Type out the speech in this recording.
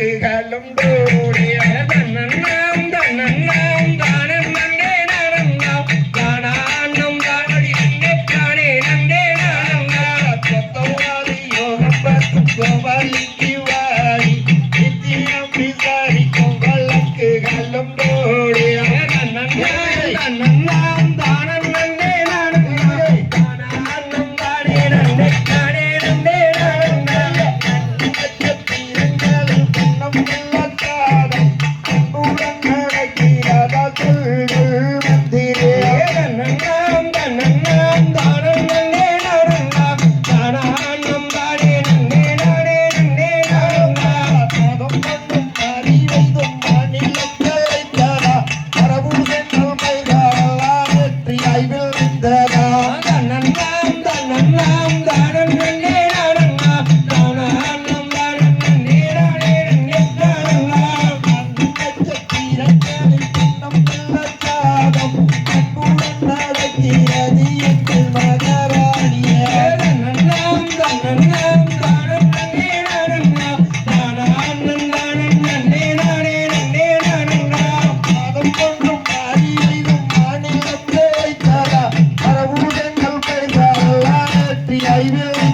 விளக்குகளும் தோடிய தன்னன்னாம் தன்னன்னாம் தானம் நன்னே நானன்னாம் தானான்னம் தானடி நன்னே தானே நன்னே நானன்னாம் தத்தவாதி யோகம் பத்து கோவாலிக்கு வாடி நித்தியம் விசாரிக்கும் வழக்குகளும் தோடிய தன்னன்னாம் தன்னன்னாம் the happy I will enjoy.